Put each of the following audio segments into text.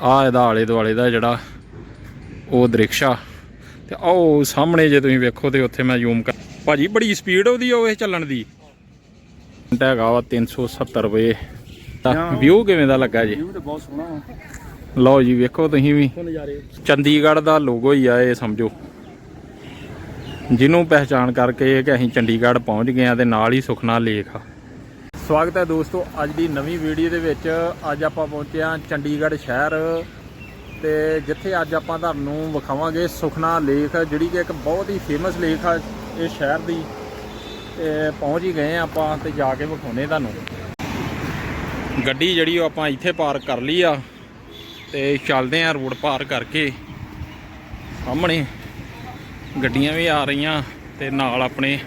ਆ ਇਹਦਾ ਆਲੇ ਦੁਆਲੇ ਦਾ ਜਿਹੜਾ ਉਹ ਦ੍ਰਿਕਸ਼ਾ ਤੇ ਉਹ ਸਾਹਮਣੇ ਜੇ ਤੁਸੀਂ ਵੇਖੋ ਤੇ ਉੱਥੇ ਮੈਂ ਜ਼ੂਮ ਕਰ ਭਾਜੀ ਬੜੀ ਸਪੀਡ ਉਹਦੀ ਉਹ ਇਹ ਚੱਲਣ ਦੀ। ਘੰਟਾ ਹੈਗਾ ਵਾ 370 ਰੁਪਏ। ਤਾਂ ਵਿਊ ਕਿਵੇਂ ਦਾ ਲੱਗਾ ਜੀ? ਵਿਊ ਤੇ ਬਹੁਤ ਸੋਹਣਾ ਲਓ ਜੀ ਵੇਖੋ ਤੁਸੀਂ ਵੀ। ਚੰਡੀਗੜ੍ਹ ਦਾ ਲੋਗੋ ਹੀ ਆ ਇਹ ਸਮਝੋ। ਜਿਹਨੂੰ ਪਹਿਚਾਨ ਕਰਕੇ ਕਿ ਅਸੀਂ ਚੰਡੀਗੜ੍ਹ ਪਹੁੰਚ ਗਏ ਆ ਤੇ ਨਾਲ ਹੀ ਸੁਖਨਾ ਲੇਕ ਆ। ਸਵਾਗਤ ਹੈ ਦੋਸਤੋ, ਅੱਜ ਦੀ ਨਵੀਂ ਵੀਡੀਓ ਦੇ ਵਿੱਚ ਅੱਜ ਆਪਾਂ ਪਹੁੰਚੇ ਹਾਂ ਚੰਡੀਗੜ੍ਹ ਸ਼ਹਿਰ ਤੇ ਜਿੱਥੇ ਅੱਜ ਆਪਾਂ ਤੁਹਾਨੂੰ ਵਿਖਾਵਾਂਗੇ ਸੁਖਨਾ ਲੇਕ ਜਿਹੜੀ ਕਿ ਇੱਕ ਬਹੁਤ ਹੀ ਫੇਮਸ ਲੇਕ ਆ ਇਹ ਸ਼ਹਿਰ ਦੀ। ਤੇ ਪਹੁੰਚ ਹੀ ਗਏ ਆ ਆਪਾਂ ਤੇ ਜਾ ਕੇ ਵਿਖਾਉਨੇ ਤੁਹਾਨੂੰ। ਗੱਡੀ ਜਿਹੜੀ ਉਹ ਆਪਾਂ ਇੱਥੇ ਪਾਰਕ ਕਰ ਲਈ ਆ ਤੇ ਚੱਲਦੇ ਆ ਰੋਡ ਪਾਰ ਕਰਕੇ। ਸਾਹਮਣੇ ਗੱਡੀਆਂ ਵੀ ਆ ਰਹੀਆਂ ਤੇ ਨਾਲ ਆਪਣੇ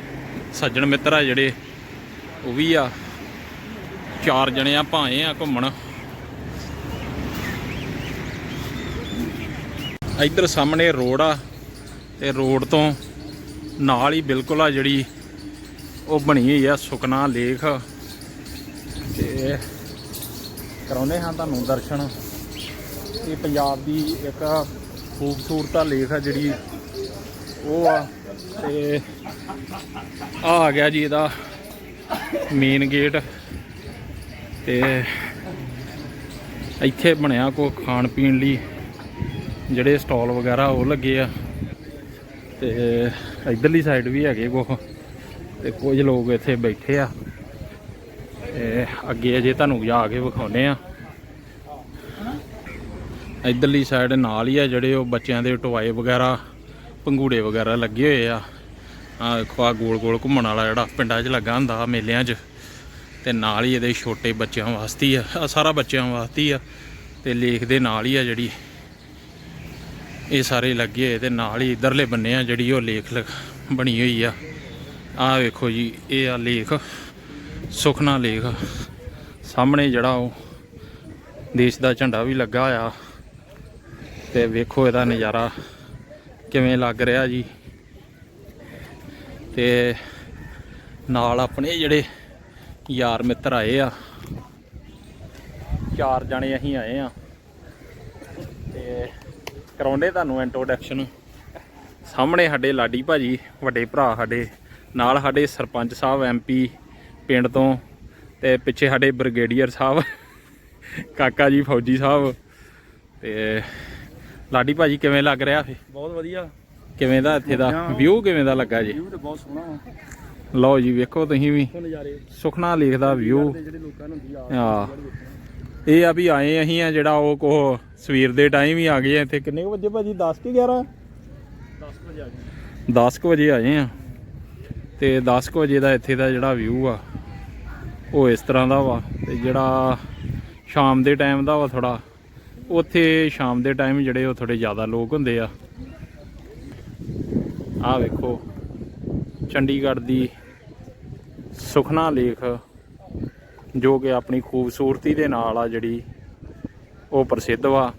ਸੱਜਣ ਮਿੱਤਰ ਆ ਜਿਹੜੇ, ਉਹ ਵੀ ਆ। ਚਾਰ ਜਣੇ ਆ, ਭਾਏ ਆ ਘੁੰਮਣ। ਇੱਧਰ ਸਾਹਮਣੇ ਰੋਡ ਆ, ਤੇ ਰੋਡ ਤੋਂ ਨਾਲ ਹੀ ਬਿਲਕੁਲ ਆ ਜਿਹੜੀ ਉਹ ਬਣੀ ਹੋਈ ਆ, ਸੁਖਨਾ ਲੇਖ। ਤੇ ਕਰਾਉਨੇ ਹਾਂ ਤੁਹਾਨੂੰ ਦਰਸ਼ਨ। ਇਹ ਪੰਜਾਬ ਦੀ ਇੱਕ ਖੂਬਸੂਰਤ ਲੇਖ ਆ ਜਿਹੜੀ ਉਹ ਆ, ਤੇ ਆ ਆ ਗਿਆ ਜੀ ਇਹਦਾ ਮੇਨ ਗੇਟ ਤੇ ਇੱਥੇ ਬਣਿਆ ਕੋ ਖਾਣ ਪੀਣ ਲਈ ਜਿਹੜੇ ਸਟਾਲ ਵਗੈਰਾ ਉਹ ਲੱਗੇ ਆ। ਤੇ ਇਧਰਲੀ ਸਾਈਡ ਵੀ ਹੈਗੇ ਕੋ ਤੇ ਕੁਝ ਲੋਕ ਇੱਥੇ ਬੈਠੇ ਆ। ਤੇ ਅੱਗੇ ਅਜੇ ਤੁਹਾਨੂੰ ਜਾ ਕੇ ਵਿਖਾਉਨੇ ਆ। ਇਧਰਲੀ ਸਾਈਡ ਨਾਲ ਹੀ ਆ ਜਿਹੜੇ ਉਹ ਬੱਚਿਆਂ ਦੇ ਟੋਏ ਵਗੈਰਾ, ਪੰਗੂੜੇ ਵਗੈਰਾ ਲੱਗੇ ਹੋਏ ਆ। ਆ ਦੇਖੋ ਗੋਲ ਗੋਲ ਘੁੰਮਣ ਵਾਲਾ ਜਿਹੜਾ ਪਿੰਡਾਂ 'ਚ ਲੱਗਾ ਹੁੰਦਾ ਮੇਲਿਆਂ 'ਚ। ਤੇ ਨਾਲ ਹੀ ਇਹਦੇ ਛੋਟੇ ਬੱਚਿਆਂ ਵਾਸਤੇ ਹੀ ਆ, ਆਹ ਸਾਰਾ ਬੱਚਿਆਂ ਵਾਸਤੇ ਆ ਤੇ ਲੇਖ ਦੇ ਨਾਲ ਹੀ ਆ ਜਿਹੜੀ ਇਹ ਸਾਰੇ ਲੱਗੇ ਹੋਏ ਤੇ ਨਾਲ ਹੀ ਇਧਰਲੇ ਬੰਨੇ ਆ ਜਿਹੜੀ ਉਹ ਲੇਖ ਲ- ਬਣੀ ਹੋਈ ਆ। ਆਹ ਵੇਖੋ ਜੀ, ਇਹ ਆ ਲੇਖ, ਸੁਖਨਾ ਲੇਖ। ਸਾਹਮਣੇ ਜਿਹੜਾ ਉਹ ਦੇਸ਼ ਦਾ ਝੰਡਾ ਵੀ ਲੱਗਾ ਹੋਇਆ ਤੇ ਵੇਖੋ ਇਹਦਾ ਨਜ਼ਾਰਾ ਕਿਵੇਂ ਲੱਗ ਰਿਹਾ ਜੀ। ਤੇ ਨਾਲ ਆਪਣੇ ਜਿਹੜੇ ਯਾਰ ਮਿੱਤਰ ਆਏ ਆ। ਚਾਰ ਜਣੇ ਅਸੀਂ ਆਏ ਆ। ਤੇ ਕਰਾਉਂਦੇ ਤੁਹਾਨੂੰ ਇੰਟਰੋਡਕਸ਼ਨ ਸਾਹਮਣੇ ਸਾਡੇ ਲਾਡੀ ਭਾਜੀ ਵੱਡੇ ਭਰਾ ਸਾਡੇ ਨਾਲ ਸਾਡੇ ਸਰਪੰਚ ਸਾਹਿਬ ਐਮਪੀ ਪਿੰਡ ਤੋਂ ਤੇ ਪਿੱਛੇ ਸਾਡੇ ਬ੍ਰਿਗੇਡੀਅਰ ਸਾਹਿਬ ਕਾਕਾ ਜੀ ਫੌਜੀ ਸਾਹਿਬ ਤੇ ਲਾਡੀ ਭਾਜੀ ਕਿਵੇਂ ਲੱਗ ਰਿਹਾ ਫੇ ਬਹੁਤ ਵਧੀਆ। ਕਿਵੇਂ ਦਾ ਇੱਥੇ ਦਾ ਵਿਊ ਕਿਵੇਂ ਦਾ ਲੱਗਾ ਜੀ? ਵਿਊ ਤੇ ਬਹੁਤ ਸੋਹਣਾ ਲਓ ਜੀ ਵੇਖੋ ਤੁਸੀਂ ਵੀ। ਸੁਖਨਾ ਲਿਖਦਾ ਵਿਊ ਆ ਆ ਇਹ ਆ ਵੀ ਆਏ ਅਸੀਂ ਆ ਜਿਹੜਾ ਉਹ ਕੋ ਸਵੇਰ ਦੇ ਟਾਈਮ ਹੀ ਆ ਗਏ ਆ ਇੱਥੇ। ਕਿੰਨੇ ਵਜੇ ਭਾਜੀ? 10 ਕਿ 11 10 ਵਜੇ ਆ ਗਏ। 10 ਕੁ ਵਜੇ ਆਏ ਆ। ਤੇ 10 ਕੁ ਵਜੇ ਦਾ ਇੱਥੇ ਦਾ ਜਿਹੜਾ ਵਿਊ ਆ ਉਹ ਇਸ ਤਰ੍ਹਾਂ ਦਾ ਵਾ। ਤੇ ਜਿਹੜਾ ਸ਼ਾਮ ਦੇ ਟਾਈਮ ਦਾ ਵਾ ਥੋੜਾ ਉੱਥੇ ਸ਼ਾਮ ਦੇ ਟਾਈਮ ਜਿਹੜੇ ਉਹ ਥੋੜੇ ਜ਼ਿਆਦਾ ਲੋਕ ਹੁੰਦੇ ਆ। ਆਹ ਵੇਖੋ ਚੰਡੀਗੜ੍ਹ ਦੀ ਸੁਖਨਾ ਲੇਖ ਜੋ ਕਿ ਆਪਣੀ ਖੂਬਸੂਰਤੀ ਦੇ ਨਾਲ ਆ ਜਿਹੜੀ ਉਹ ਪ੍ਰਸਿੱਧ ਵਾ।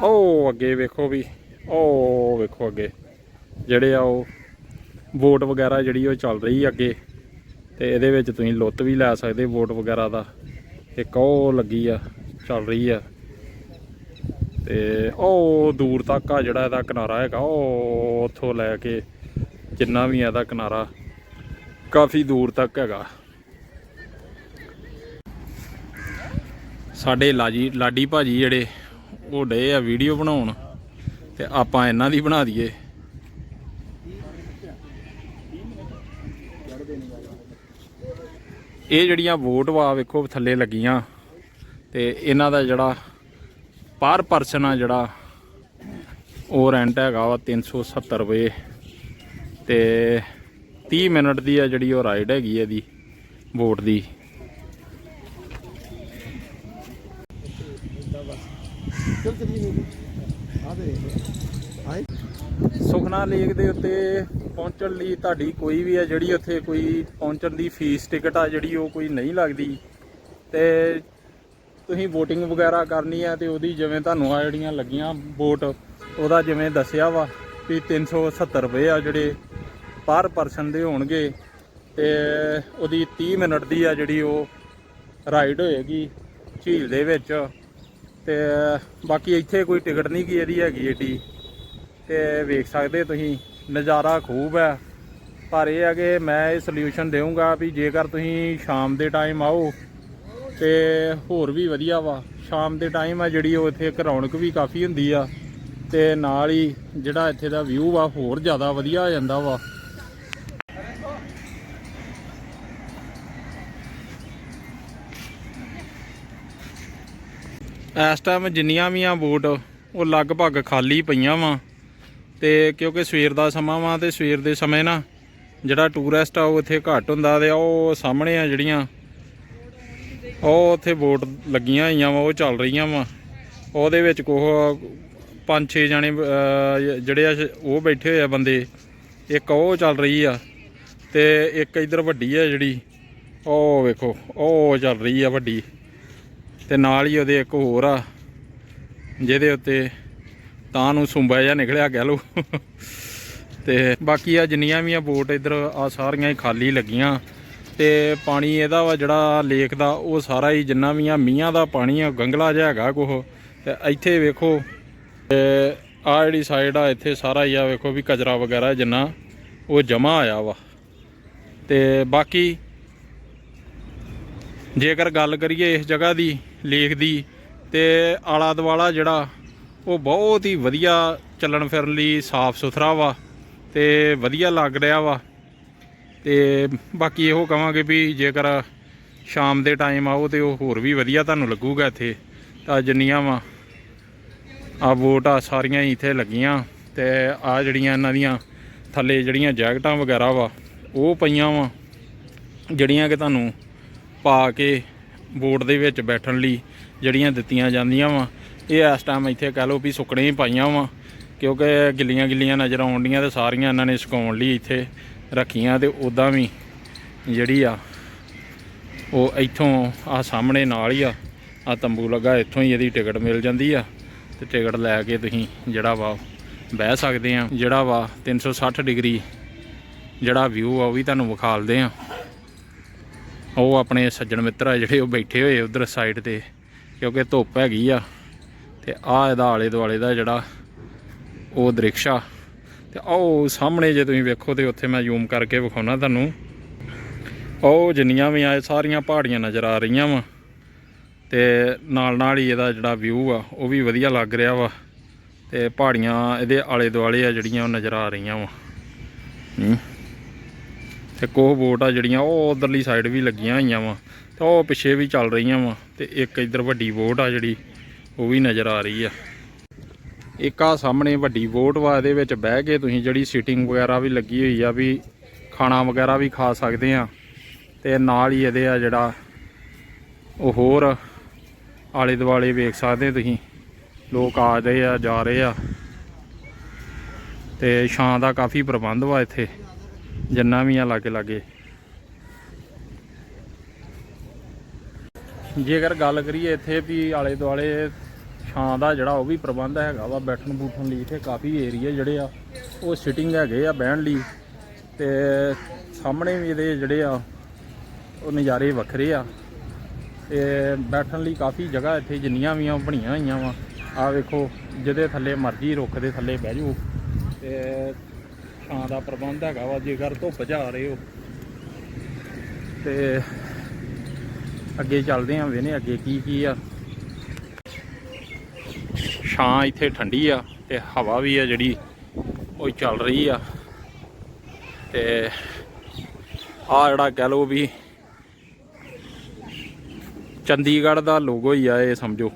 ਉਹ ਅੱਗੇ ਵੇਖੋ ਵੀ, ਉਹ ਵੇਖੋ ਅੱਗੇ। ਜਿਹੜੇ ਆ ਉਹ ਵੋਟ ਵਗੈਰਾ ਜਿਹੜੀ ਉਹ ਚੱਲ ਰਹੀ ਅੱਗੇ, ਤੇ ਇਹਦੇ ਵਿੱਚ ਤੁਸੀਂ ਲੁੱਤ ਵੀ ਲੈ ਸਕਦੇ ਵੋਟ ਵਗੈਰਾ ਦਾ। ਇੱਕ ਉਹ ਲੱਗੀ ਆ, ਚੱਲ ਰਹੀ ਆ। ਤੇ ਉਹ ਦੂਰ ਤੱਕ ਆ ਜਿਹੜਾ ਇਹਦਾ ਕਿਨਾਰਾ ਹੈਗਾ, ਉਹ ਉੱਥੋਂ ਲੈ ਕੇ ਜਿੰਨਾ ਵੀ ਇਹਦਾ ਕਿਨਾਰਾ ਕਾਫੀ ਦੂਰ ਤੱਕ ਹੈਗਾ। ਸਾਡੇ ਲਾਜੀ, ਲਾਡੀ ਭਾਜੀ ਜਿਹੜੇ, ਉਹ ਡੇ ਆ ਵੀਡੀਓ ਬਣਾਉਣ ਤੇ ਆਪਾਂ ਇਹਨਾਂ ਦੀ ਬਣਾ ਦਈਏ। ਇਹ ਜਿਹੜੀਆਂ ਵੋਟ ਵਾ, ਵੇਖੋ ਥੱਲੇ ਲੱਗੀਆਂ ਤੇ ਇਹਨਾਂ ਦਾ ਜਿਹੜਾ ਪਰ ਪਰਸਨ ਆ ਜਿਹੜਾ, ਉਹ ਰੈਂਟ ਹੈਗਾ ਵਾ 370 ਰੁਪਏ ਤੇ 30 ਮਿੰਟ ਦੀ ਆ ਜਿਹੜੀ ਉਹ ਰਾਈਡ ਹੈਗੀ ਇਹਦੀ ਵੋਟ ਦੀ। ਸੁਖਨਾ ਲੇਕ ਦੇ ਉੱਤੇ ਪਹੁੰਚਣ ਲਈ ਤੁਹਾਡੀ ਕੋਈ ਵੀ ਆ, ਜਿਹੜੀ ਉੱਥੇ ਕੋਈ ਪਹੁੰਚਣ ਦੀ ਫੀਸ ਟਿਕਟ ਆ, ਜਿਹੜੀ ਉਹ ਕੋਈ ਨਹੀਂ ਲੱਗਦੀ। ਤੇ ਤੁਸੀਂ VOTING ਵਗੈਰਾ ਕਰਨੀ ਆ ਤੇ ਉਹਦੀ ਜਿਵੇਂ ਤੁਹਾਨੂੰ ਆ ਜਿਹੜੀਆਂ ਲੱਗੀਆਂ ਵੋਟ ਉਹਦਾ ਜਿਵੇਂ ਦੱਸਿਆ ਵਾ ਵੀ 370 ਰੁਪਏ ਆ ਜਿਹੜੇ ਪਰ ਪਰਸਨ ਦੇ ਹੋਣਗੇ ਤੇ ਉਹਦੀ 30 ਮਿੰਟ ਦੀ ਆ ਜਿਹੜੀ ਉਹ ਰਾਈਡ ਹੋਏਗੀ ਝੀਲ ਦੇ ਵਿੱਚ। ਤੇ ਬਾਕੀ ਇੱਥੇ ਕੋਈ ਟਿਕਟ ਨਹੀਂ ਕੀ ਇਹਦੀ ਹੈਗੀ ਏਡੀ। ਤੇ ਵੇਖ ਸਕਦੇ ਤੁਸੀਂ, ਨਜ਼ਾਰਾ ਖੂਬ ਹੈ ਪਰ ਇਹ ਹੈ ਕਿ ਮੈਂ ਇਹ ਸੋਲੂਸ਼ਨ ਦੇਵਾਂਗਾ ਵੀ ਜੇਕਰ ਤੁਸੀਂ ਸ਼ਾਮ ਦੇ ਟਾਈਮ ਆਓ ਤੇ ਹੋਰ ਵੀ ਵਧੀਆ ਵਾ। ਸ਼ਾਮ ਦੇ ਟਾਈਮ ਆ ਜਿਹੜੀ ਉਹ ਇੱਥੇ ਇੱਕ ਰੌਣਕ ਵੀ ਕਾਫੀ ਹੁੰਦੀ ਆ। ਤੇ ਨਾਲ ਹੀ ਜਿਹੜਾ ਇੱਥੇ ਦਾ ਵਿਊ ਆ ਹੋਰ ਜ਼ਿਆਦਾ ਵਧੀਆ ਹੋ ਜਾਂਦਾ ਵਾ। ਇਸ ਟਾਈਮ ਜਿੰਨੀਆਂ ਵੀ ਆ ਬੋਟ ਉਹ ਲਗਭਗ ਖਾਲੀ ਪਈਆਂ ਵਾ। ਤੇ ਕਿਉਂਕਿ ਸਵੇਰ ਦਾ ਸਮਾਂ ਵਾ ਤੇ ਸਵੇਰ ਦੇ ਸਮੇਂ ਨਾ, ਜਿਹੜਾ ਟੂਰਿਸਟ ਆ ਉਹ ਇੱਥੇ ਘੱਟ ਹੁੰਦਾ ਤੇ ਉਹ ਸਾਹਮਣੇ ਆ ਜਿਹੜੀਆਂ, ਉਹ ਉੱਥੇ ਬੋਟ ਲੱਗੀਆਂ ਹੋਈਆਂ ਵਾ, ਉਹ ਚੱਲ ਰਹੀਆਂ ਵਾ। ਉਹਦੇ ਵਿੱਚ ਕੋਹ ਪੰਜ ਛੇ ਜਾਣੇ ਜਿਹੜੇ ਆ, ਉਹ ਬੈਠੇ ਹੋਏ ਆ ਬੰਦੇ, ਇੱਕ ਉਹ ਚੱਲ ਰਹੀ ਆ ਤੇ ਇੱਕ ਇਧਰ ਵੱਡੀ ਆ ਜਿਹੜੀ, ਉਹ ਵੇਖੋ, ਉਹ ਚੱਲ ਰਹੀ ਆ ਵੱਡੀ। ਤੇ ਨਾਲ ਹੀ ਉਹਦੇ ਇੱਕ ਹੋਰ ਆ, ਜਿਹਦੇ ਉੱਤੇ ਤਾਂ ਨੂੰ ਸੁੰਬਾ ਜਿਹਾ ਨਿਕਲਿਆ ਕਹਿ ਲੋ ਤੇ ਬਾਕੀ ਆ ਜਿੰਨੀਆਂ ਵੀ ਆ ਬੋਟ ਇਧਰ ਆ ਸਾਰੀਆਂ ਹੀ ਖਾਲੀ ਲੱਗੀਆਂ। ਤੇ ਪਾਣੀ ਇਹਦਾ ਵਾ ਜਿਹੜਾ ਲੇਕ ਦਾ, ਉਹ ਸਾਰਾ ਹੀ ਜਿੰਨਾ ਵੀ ਆ ਮੀਂਹਾਂ ਦਾ ਪਾਣੀ ਆ, ਗੰਗਲਾ ਜਿਹਾ ਹੈਗਾ ਕੋਹ ਤੇ ਇੱਥੇ ਵੇਖੋ, ਤੇ ਆ ਜਿਹੜੀ ਸਾਈਡ ਆ, ਇੱਥੇ ਸਾਰਾ ਹੀ ਆ ਵੇਖੋ ਵੀ ਕਚਰਾ ਵਗੈਰਾ ਜਿੰਨਾ ਉਹ ਜਮਾ ਆਇਆ ਵਾ। ਤੇ ਬਾਕੀ ਜੇਕਰ ਗੱਲ ਕਰੀਏ ਇਸ ਜਗ੍ਹਾ ਦੀ, ਲੇਖ ਦੀ, ਤੇ ਆਲਾ ਦਵਾਲਾ ਜਿਹੜਾ, ਉਹ ਬਹੁਤ ਹੀ ਵਧੀਆ ਚੱਲਣ ਫਿਰਨ ਲਈ ਸਾਫ਼ ਸੁਥਰਾ ਵਾ, ਤੇ ਵਧੀਆ ਲੱਗ ਰਿਹਾ ਵਾ। ਤੇ ਬਾਕੀ ਇਹੋ ਕਹਾਂਗੇ ਵੀ ਜੇਕਰ ਸ਼ਾਮ ਦੇ ਟਾਈਮ ਆਓ ਤੇ ਉਹ ਹੋਰ ਵੀ ਵਧੀਆ ਤੁਹਾਨੂੰ ਲੱਗੂਗਾ ਇੱਥੇ, ਤਾਂ ਜਿੰਨੀਆਂ ਵਾ, ਆ ਵੋਟ ਆ ਸਾਰੀਆਂ ਹੀ ਇੱਥੇ ਲੱਗੀਆਂ, ਤੇ ਆ ਜਿਹੜੀਆਂ ਇਹਨਾਂ ਦੀਆਂ ਥੱਲੇ ਜਿਹੜੀਆਂ ਜੈਕਟਾਂ ਵਗੈਰਾ ਵਾ, ਉਹ ਪਈਆਂ ਵਾ, ਜਿਹੜੀਆਂ ਕਿ ਤੁਹਾਨੂੰ ਪਾ ਕੇ ਬੋਟ ਦੇ ਵਿੱਚ ਬੈਠਣ ਲਈ ਜਿਹੜੀਆਂ ਦਿੱਤੀਆਂ ਜਾਂਦੀਆਂ ਵਾ। ਇਹ ਇਸ ਟਾਈਮ ਇੱਥੇ ਕਹਿ ਲਓ ਵੀ ਸੁੱਕਣੇ ਹੀ ਪਾਈਆਂ ਵਾ, ਕਿਉਂਕਿ ਗਿੱਲੀਆਂ ਗਿੱਲੀਆਂ ਨਜ਼ਰ ਆਉਂਦੀਆਂ ਤੇ ਸਾਰੀਆਂ ਇਹਨਾਂ ਨੇ ਸੁਕਾਉਣ ਲਈ ਇੱਥੇ ਰੱਖੀਆਂ ਤੇ ਉਦਾਂ ਵੀ ਜਿਹੜੀ ਆ, ਉਹ ਇੱਥੋਂ ਆ ਸਾਹਮਣੇ ਨਾਲ ਹੀ ਆ ਆ ਤੰਬੂ ਲੱਗਾ, ਇੱਥੋਂ ਹੀ ਇਹਦੀ ਟਿਕਟ ਮਿਲ ਜਾਂਦੀ ਆ ਤੇ ਟਿਕਟ ਲੈ ਕੇ ਤੁਸੀਂ ਜਿਹੜਾ ਵਾ ਬਹਿ ਸਕਦੇ ਆ। ਜਿਹੜਾ ਵਾ 360 ਡਿਗਰੀ ਜਿਹੜਾ ਵਿਊ ਆ ਉਹ ਵੀ ਤੁਹਾਨੂੰ ਵਿਖਾਲਦੇ ਆ। ਉਹ ਆਪਣੇ ਸੱਜਣ ਮਿੱਤਰ ਆ ਜਿਹੜੇ ਉਹ ਬੈਠੇ ਹੋਏ ਉਧਰ ਸਾਈਡ ਤੇ, ਕਿਉਂਕਿ ਧੁੱਪ ਹੈਗੀ ਆ, ਤੇ ਆ ਇਹਦਾ ਆਲੇ ਦੁਆਲੇ ਦਾ ਜਿਹੜਾ ਉਹ ਦ੍ਰਿਕਸ਼ਾ ਤੇ ਉਹ ਸਾਹਮਣੇ ਜੇ ਤੁਸੀਂ ਵੇਖੋ ਤੇ ਉੱਥੇ ਮੈਂ ਜ਼ੂਮ ਕਰਕੇ ਵਿਖਾਉਣਾ ਤੁਹਾਨੂੰ। ਉਹ ਜਿੰਨੀਆਂ ਵੀ ਆ ਸਾਰੀਆਂ ਪਹਾੜੀਆਂ ਨਜ਼ਰ ਆ ਰਹੀਆਂ ਵਾ। ਤੇ ਨਾਲ ਨਾਲ ਹੀ ਇਹਦਾ ਜਿਹੜਾ ਵਿਊ ਆ, ਉਹ ਵੀ ਵਧੀਆ ਲੱਗ ਰਿਹਾ ਵਾ। ਤੇ ਪਹਾੜੀਆਂ ਇਹਦੇ ਆਲੇ ਦੁਆਲੇ ਆ ਜਿਹੜੀਆਂ ਉਹ ਨਜ਼ਰ ਆ ਰਹੀਆਂ ਵਾ। ਹੂੰ। ਤੇ ਕੋਹ ਬੋਟ ਆ ਜਿਹੜੀਆਂ ਉਹ ਉਧਰਲੀ ਸਾਈਡ ਵੀ ਲੱਗੀਆਂ ਹੋਈਆਂ ਵਾ, ਤੇ ਉਹ ਪਿੱਛੇ ਵੀ ਚੱਲ ਰਹੀਆਂ ਵਾ ਤੇ ਇੱਕ ਇੱਧਰ ਵੱਡੀ ਬੋਟ ਆ ਜਿਹੜੀ, ਉਹ ਵੀ ਨਜ਼ਰ ਆ ਰਹੀ ਆ। ਇੱਕ ਆ ਸਾਹਮਣੇ ਵੱਡੀ ਬੋਟ ਵਾ, ਇਹਦੇ ਵਿੱਚ ਬਹਿ ਕੇ ਤੁਸੀਂ ਜਿਹੜੀ ਸੀਟਿੰਗ ਵਗੈਰਾ ਵੀ ਲੱਗੀ ਹੋਈ ਆ ਵੀ ਖਾਣਾ ਵਗੈਰਾ ਵੀ ਖਾ ਸਕਦੇ ਆ ਤੇ ਨਾਲ ਹੀ ਇਹਦੇ ਆ ਜਿਹੜਾ ਉਹ ਹੋਰ ਆਲੇ ਦੁਆਲੇ ਵੇਖ ਸਕਦੇ ਤੁਸੀਂ, ਲੋਕ ਆ ਰਹੇ ਆ, ਜਾ ਰਹੇ ਆ ਤੇ ਛਾਂ ਦਾ ਕਾਫੀ ਪ੍ਰਬੰਧ ਵਾ ਇੱਥੇ। ਜਿੰਨਾ ਵੀ ਆ ਲਾਗੇ ਲਾਗੇ। ਜੇਕਰ ਗੱਲ ਕਰੀਏ ਇੱਥੇ ਵੀ ਆਲੇ ਦੁਆਲੇ ਛਾਂ ਦਾ ਜਿਹੜਾ ਉਹ ਵੀ ਪ੍ਰਬੰਧ ਹੈਗਾ ਵਾ, ਬੈਠਣ ਬੂਠਣ ਲਈ ਇੱਥੇ ਕਾਫੀ ਏਰੀਆ ਜਿਹੜੇ ਆ, ਉਹ ਸਿਟਿੰਗ ਹੈਗੇ ਆ ਬਹਿਣ ਲਈ ਤੇ ਸਾਹਮਣੇ ਵੀ ਇਹਦੇ ਜਿਹੜੇ ਆ, ਉਹ ਨਜ਼ਾਰੇ ਵੱਖਰੇ ਆ। ਤੇ ਬੈਠਣ ਲਈ ਕਾਫੀ ਜਗ੍ਹਾ ਇੱਥੇ ਜਿੰਨੀਆਂ ਵੀ ਆ, ਉਹ ਬਣੀਆਂ ਹੋਈਆਂ ਵਾ। ਆ ਵੇਖੋ, ਜਿਹਦੇ ਥੱਲੇ ਮਰਜ਼ੀ ਰੁੱਖ ਦੇ ਥੱਲੇ ਬਹਿ ਜਾਓ। ਤੇ ਛਾਂ ਦਾ ਪ੍ਰਬੰਧ ਹੈਗਾ ਵਾ, ਜੇਕਰ ਧੁੱਪ ਜਾ ਰਹੇ ਹੋ। ਤੇ ਅੱਗੇ ਚੱਲਦੇ ਆਂ ਵੇਨੇ, ਅੱਗੇ ਕੀ ਕੀ ਆ। ਛਾਂ ਇੱਥੇ ਠੰਡੀ ਆ ਤੇ ਹਵਾ ਵੀ ਆ ਜਿਹੜੀ, ਉਹ ਚੱਲ ਰਹੀ ਆ। ਤੇ ਆ ਜਿਹੜਾ ਕਹਿ ਲਓ ਵੀ ਚੰਡੀਗੜ੍ਹ ਦਾ ਲੋਗੋ ਹੀ ਆ, ਇਹ ਸਮਝੋ।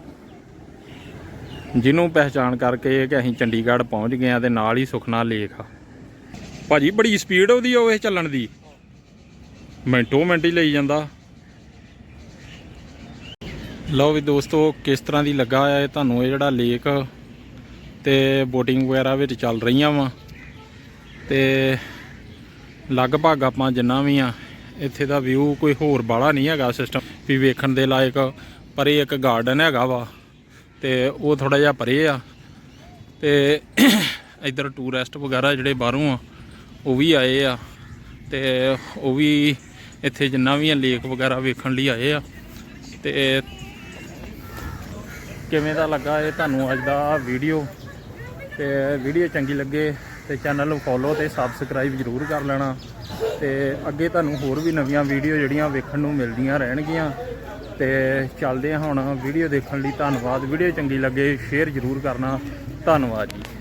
ਜਿਹਨੂੰ ਪਹਿਚਾਣ ਕਰਕੇ ਕਿ ਅਸੀਂ ਚੰਡੀਗੜ੍ਹ ਪਹੁੰਚ ਗਏ ਆ ਤੇ ਨਾਲ ਹੀ ਸੁਖਨਾ ਲੇਖ ਆ। ਭਾਜੀ ਬੜੀ ਸਪੀਡ ਉਹਦੀ ਉਹ ਇਹ ਚੱਲਣ ਦੀ। ਮਿੰਟੋ ਮਿੰਟ ਹੀ ਲਈ ਜਾਂਦਾ। ਲਓ ਵੀ ਦੋਸਤੋ, ਕਿਸ ਤਰ੍ਹਾਂ ਦੀ ਲੱਗਾ ਹੋਇਆ ਤੁਹਾਨੂੰ ਇਹ ਜਿਹੜਾ ਲੇਕ ਤੇ ਬੋਟਿੰਗ ਵਗੈਰਾ ਵਿੱਚ ਚੱਲ ਰਹੀਆਂ ਵਾ। ਤੇ ਲਗਭਗ ਆਪਾਂ ਜਿੰਨਾ ਵੀ ਆ, ਇੱਥੇ ਦਾ ਵਿਊ ਕੋਈ ਹੋਰ ਬਾਲਾ ਨਹੀਂ ਹੈਗਾ ਸਿਸਟਮ ਵੀ ਵੇਖਣ ਦੇ ਲਾਇਕ। ਪਰੇ ਇੱਕ ਗਾਰਡਨ ਹੈਗਾ ਵਾ, ਤੇ ਉਹ ਥੋੜਾ ਜਿਹਾ ਪਰੇ ਆ। ਤੇ ਇੱਧਰ ਟੂਰਿਸਟ ਵਗੈਰਾ ਜਿਹੜੇ ਬਾਹਰੋਂ ਆ ਉਹ ਵੀ ਆਏ ਆ ਤੇ ਉਹ ਵੀ ਇੱਥੇ ਜਿੰਨਾ ਵੀ ਆ ਲੇਕ ਵਗੈਰਾ ਵੇਖਣ ਲਈ ਆਏ ਆ। ਤੇ ਕਿਵੇਂ ਦਾ ਲੱਗਾ ਇਹ ਤੁਹਾਨੂੰ ਅੱਜ ਦਾ ਵੀਡੀਓ? ਤੇ ਵੀਡੀਓ ਚੰਗੀ ਲੱਗੇ ਤੇ ਚੈਨਲ ਨੂੰ ਫੋਲੋ ਤੇ ਸਬਸਕ੍ਰਾਈਬ ਜਰੂਰ ਕਰ ਲੈਣਾ। ਤੇ ਅੱਗੇ ਤੁਹਾਨੂੰ ਹੋਰ ਵੀ ਨਵੀਆਂ ਵੀਡੀਓ ਜਿਹੜੀਆਂ ਵੇਖਣ ਨੂੰ ਮਿਲਦੀਆਂ ਰਹਿਣਗੀਆਂ। ਤੇ ਚੱਲਦੇ ਹਾਂ ਹੁਣ ਵੀਡੀਓ ਦੇਖਣ ਲਈ। ਧੰਨਵਾਦ। ਵੀਡੀਓ ਚੰਗੀ ਲੱਗੇ ਸ਼ੇਅਰ ਜਰੂਰ ਕਰਨਾ। ਧੰਨਵਾਦ ਜੀ।